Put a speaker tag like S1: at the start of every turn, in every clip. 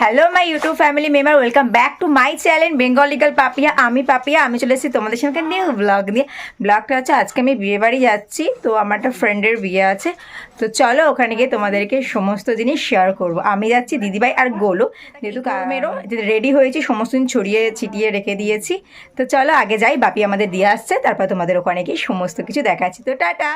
S1: Hello my YouTube family member welcome back to my channel বেঙ্গলিক্যাল Papiya আমি পাপিয়া আমি চলে এসেছি তোমাদের সঙ্গে নিউ ব্লগ নিয়ে। ব্লগটা হচ্ছে আজকে আমি বিয়ে বাড়ি যাচ্ছি তো আমার একটা ফ্রেন্ডের বিয়ে আছে। তো চলো ওখানে গিয়ে তোমাদেরকে সমস্ত জিনিস শেয়ার করব। আমি যাচ্ছি দিদিভাই আর গোলু। যেহেতু মেরো রেডি হয়েছি সমস্ত দিন ছড়িয়ে ছিটিয়ে রেখে দিয়েছি। তো চলো আগে যাই বাপি আমাদের দিয়ে আসছে তারপর তোমাদের ওখানে গিয়ে সমস্ত কিছু দেখাচ্ছি। তো টাটা!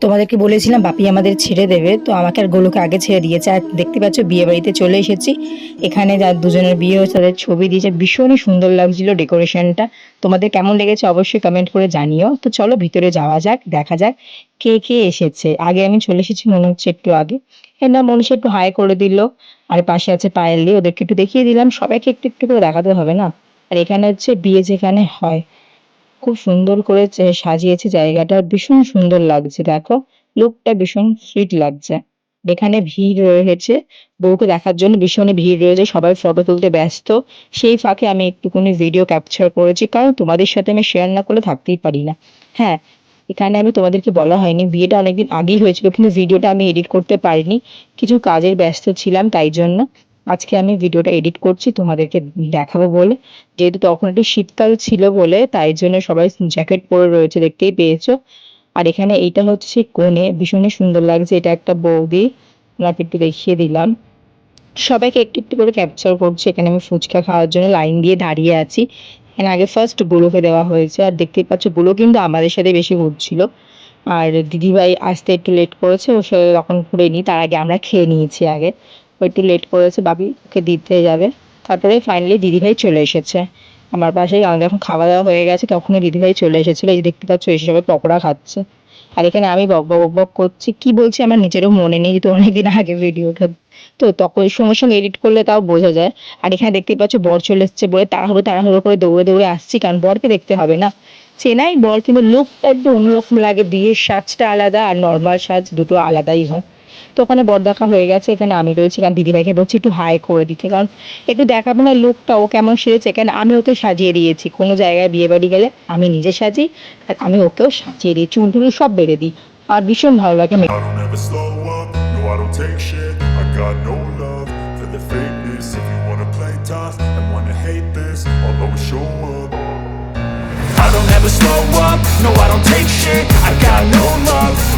S2: তোমাদেরকে বলেছিলাম, বাপি আমাদের ছেড়ে দেবে। তো আমাকে আর গোলুকে আগে ছেড়ে দিয়েছে। আর দেখতে পাচ্ছ, বিয়ে বাড়িতে চলে এসেছি। এখানে যার দুজনের বিয়ে হয়েছে, তাদের ছবি দিয়েছে। ভীষণই সুন্দর লাগছিল ডেকোরেশনটা। তোমাদের কেমন লেগেছে অবশ্যই কমেন্ট করে জানিও। তো চলো, ভিতরে যাওয়া যাক, দেখা যাক কে কে এসেছে। আগে আমি চলে এসেছি মনে হচ্ছে একটু আগে। হ্যাঁ না মনে হচ্ছে একটু হাই করে দিল। আর পাশে আছে পায়েলি ওদেরকে একটু দেখিয়ে দিলাম। সবাইকে একটু একটু করে দেখাতে হবে না? আর এখানে হচ্ছে বিয়ে যেখানে হয়। খুব সুন্দর করে সাজিয়েছে জায়গাটা, ভীষণ সুন্দর লাগছে, দেখো। লুকটা ভীষণ সুইট লাগছে। এখানে ভিড় রয়েছে, বউকে দেখার জন্য ভীষণই ভিড় রয়েছে, সবাই ফটো তুলতে ব্যস্ত। সেই ফাঁকে আমি একটুখানি ভিডিও ক্যাপচার করেছি, কারণ তোমাদের সাথে আমি শেয়ার না করলে থাকতেই পারি না। হ্যাঁ এখানে আমি তোমাদেরকে বলা হয়নি, বিয়েটা অনেকদিন আগেই হয়েছিল, কিন্তু ভিডিওটা আমি এডিট করতে পারিনি। কিছু কাজের ব্যস্ত ছিলাম, তাই জন্য। আজকে আমি ভিডিওটা এডিট করছি, তোমাদেরকে দেখাবো বলে। যেহেতু তখন একটু শীতকাল ছিল বলে, তাই জন্য সবাই জ্যাকেট পরে রয়েছে, দেখতেই পেয়েছ। আর এখানে এইটা হচ্ছে সেই কোণে, ভীষণই সুন্দর লাগছে, এটা একটা বৌদি। ওনাকে একটু দেখিয়ে দিলাম। সবাইকে একটু একটু করে ক্যাপচার করছি, এখানে আমি ফুচকা খাওয়ার জন্য লাইন দিয়ে দাঁড়িয়ে আছি। এখানে আগে ফার্স্ট বুলোকে দেওয়া হয়েছে, আর দেখতেই পাচ্ছ বুলো কিন্তু আমাদের সাথে বেশি ঘুরছিল। আর দিদিভাই আসতে একটু লেট করেছে, ও সে তখন ঘুরে ঘুরেনি, তার আগে আমরা খেয়ে নিয়েছি আগে। একটু লেট করেছে বাবি ওকে দিতে যাবে। তারপরে ফাইনালি দিদিভাই চলে এসেছে। আমার পাশেই আমাদের যখন খাওয়া দাওয়া হয়ে গেছে, তখনই দিদিভাই চলে এসেছিল। এই দেখতে পাচ্ছ, এসে সবাই পকোড়া খাচ্ছে। আর এখানে আমি বক বক বক করছি। কি বলছি আমার নিজেরও মনে নেই তো অনেকদিন আগে ভিডিওটা তো তখন ওই সঙ্গে এডিট করলে তাও বোঝা যায়। আর এখানে দেখতেই পাচ্ছ, বর চলে এসছে বলে তাড়াহুড়ো তাড়াহুড়ো করে দৌড়ে দৌড়ে আসছি, কারণ বরকে দেখতে হবে না। চেনাই বর কিন্তু লুকটা একটু অন্যরকম লাগে। বিয়ের সাজটা আলাদা আর নর্মাল সাজ দুটো আলাদাই হয়। তো ওখানে বর দেখা হয়ে গেছে এখানে আমি রয়েছি। কারণ দিদিভাইকে বলছি একটু হাই করে দিতে কারণ একটু দেখাবো না লোকটা ও কেমন সেরেছে এখানে আমি ওকে সাজিয়ে দিয়েছি। কোনো জায়গায় বিয়ে বাড়ি গেলে আমি নিজে সাজি আর আমি ওকেও সাজিয়ে দিই। চুল টুল সব বেড়ে দিই। আর ভীষণ ভালো লাগে
S3: slow up, no I don't take shit. I got no love.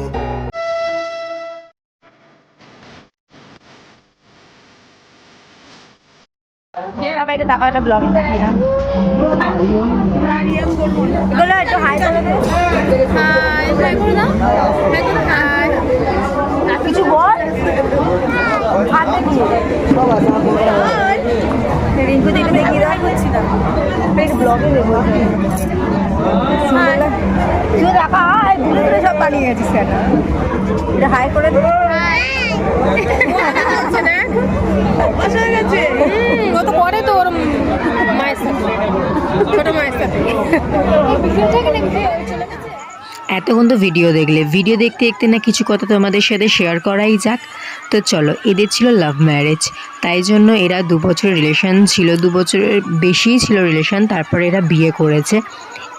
S2: একটু তাকাও একটা ব্লগ এগুলো একটু হাই করে কিছু বল? দেখিয়ে রিঙ্কু দেখে দেখি। দাও করছি না একটু ব্লগে দেবো তুই দেখা ঘুরে ঘুরে সব বানিয়ে গেছিস কেন? এটা হাই করে দে।
S4: কত পরে তো ওর মায়ের সাথে
S5: এতক্ষণ তো ভিডিও দেখলে। ভিডিও দেখতে দেখতে না কিছু কথা তোমাদের সাথে শেয়ার করাই যাক। তো চলো, এদের ছিল লাভ ম্যারেজ তাই জন্য এরা দু বছর রিলেশন ছিল, দু বছরের বেশিই ছিল রিলেশন তারপরে এরা বিয়ে করেছে।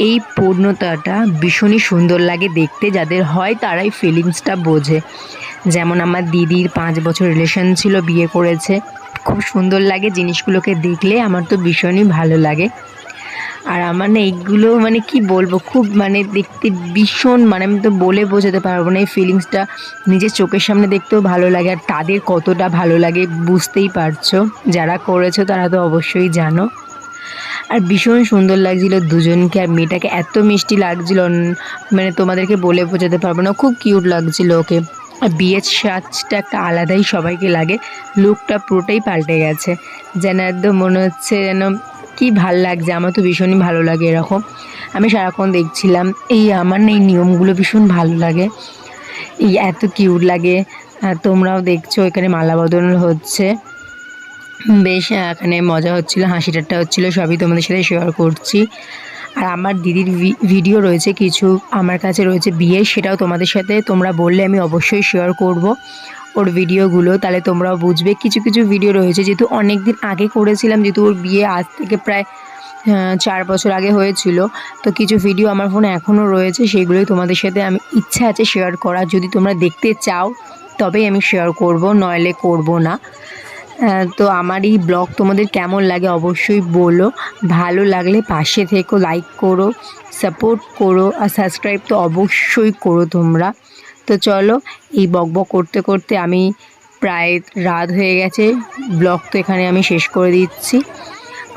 S5: এই পূর্ণতাটা ভীষণই সুন্দর লাগে দেখতে, যাদের হয় তারাই ফিলিংসটা বোঝে। যেমন আমার দিদির পাঁচ বছর রিলেশন ছিল, বিয়ে করেছে। খুব সুন্দর লাগে জিনিসগুলোকে দেখলে, আমার তো ভীষণই ভালো লাগে। আর আমার না এইগুলো মানে কি বলব, খুব মানে দেখতে ভীষণ মানে আমি তো বলে বোঝাতে পারব না, এই ফিলিংসটা নিজের চোখের সামনে দেখতেও ভালো লাগে আর তাদের কতটা ভালো লাগে বুঝতেই পারছ। যারা করেছ তারা তো অবশ্যই জানো। আর ভীষণ সুন্দর লাগছিল দুজনকে আর মেয়েটাকে, এত মিষ্টি লাগছিল মানে তোমাদেরকে বলে বোঝাতে পারব না, খুব কিউট লাগছিল ওকে। আর বিয়ের সাজটা একটা আলাদাই সবাইকে লাগে লুকটা পুরোটাই পাল্টে গেছে। যেন একদম মনে হচ্ছে যেন কি ভালো লাগছে? আমার তো ভীষণই ভালো লাগে এরকম। আমি সারাক্ষণ দেখছিলাম, এই আমার এই নিয়মগুলো ভীষণ ভালো লাগে। এই এত কিউট লাগে। তোমরাও দেখছ, এখানে মালা বদল হচ্ছে। বেশ এখানে মজা হচ্ছিল, হাসি ঠাট্টা হচ্ছিল, সবই তোমাদের সাথে শেয়ার করছি। আর আমার দিদির ভিডিও রয়েছে কিছু, আমার কাছে রয়েছে বিয়ে, সেটাও তোমাদের সাথে তোমরা বললে আমি অবশ্যই শেয়ার করব। ওর ভিডিওগুলো, তাহলে তোমরাও বুঝবে। কিছু কিছু ভিডিও রয়েছে যেহেতু অনেক দিন আগে করেছিলাম, যেহেতু ওর বিয়ে আজ থেকে প্রায় চার বছর আগে হয়েছিল। তো কিছু ভিডিও আমার ফোনে এখনও রয়েছে, সেগুলোই তোমাদের সাথে আমি ইচ্ছা আছে শেয়ার করার। যদি তোমরা দেখতে চাও, তবেই আমি শেয়ার করব, নইলে করব না। তো আমার এই ব্লগ তোমাদের কেমন লাগে অবশ্যই বলো। ভালো লাগলে পাশে থেকো লাইক করো সাপোর্ট করো, আর সাবস্ক্রাইব তো অবশ্যই করো তোমরা। তো চলো, এই বক বক করতে করতে আমি প্রায় রাত হয়ে গেছে। ব্লগ তো এখানে আমি শেষ করে দিচ্ছি।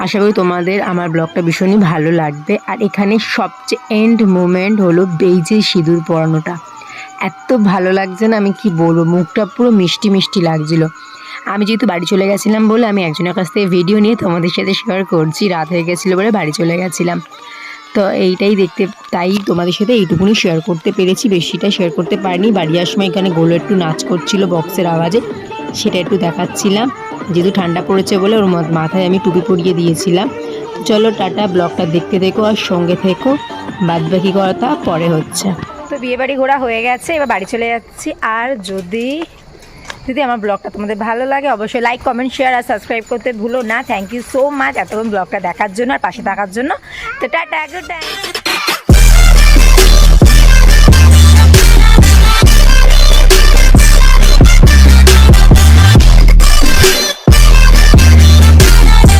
S5: আশা করি তোমাদের আমার ব্লগটা ভীষণই ভালো লাগবে। আর এখানে সবচেয়ে এন্ড মুমেন্ট হলো বেইজে সিঁদুর পরানোটা। এত ভালো লাগছে না, আমি কি বলব? মুখটা পুরো মিষ্টি মিষ্টি লাগছিল। আমি যেহেতু বাড়ি চলে গেছিলাম বলে আমি একজনের কাছ থেকে ভিডিও নিয়ে তোমাদের সাথে শেয়ার করছি। রাত হয়ে গেছিল বলে বাড়ি চলে গেছিলাম। তো এইটাই দেখতে, তাই তোমাদের সাথে এইটুকুনি শেয়ার করতে পেরেছি। বেশিটা শেয়ার করতে পারিনি। বাড়ি সময় এখানে গোলো একটু নাচ করছিল বক্সের আওয়াজে। সেটা একটু দেখাচ্ছিলাম। যেহেতু ঠান্ডা পড়েছে বলে ওর মাথায় আমি টুপি পরিয়ে দিয়েছিলাম। চলো টাটা, ব্লগটা দেখতে দেখো আর সঙ্গে থেকো। বাদবাকি কথা পরে হচ্ছে।
S2: তো বিয়ে বাড়ি ঘোরা হয়ে গেছে, এবার বাড়ি চলে যাচ্ছি। আর যদি যদি আমার ব্লগটা তোমাদের ভালো লাগে, অবশ্যই লাইক কমেন্ট শেয়ার আর সাবস্ক্রাইব করতে ভুলো না। থ্যাংক ইউ সো মাচ এতক্ষণ ব্লগটা দেখার জন্য আর পাশে থাকার জন্য। তো টাটা গুড টাইম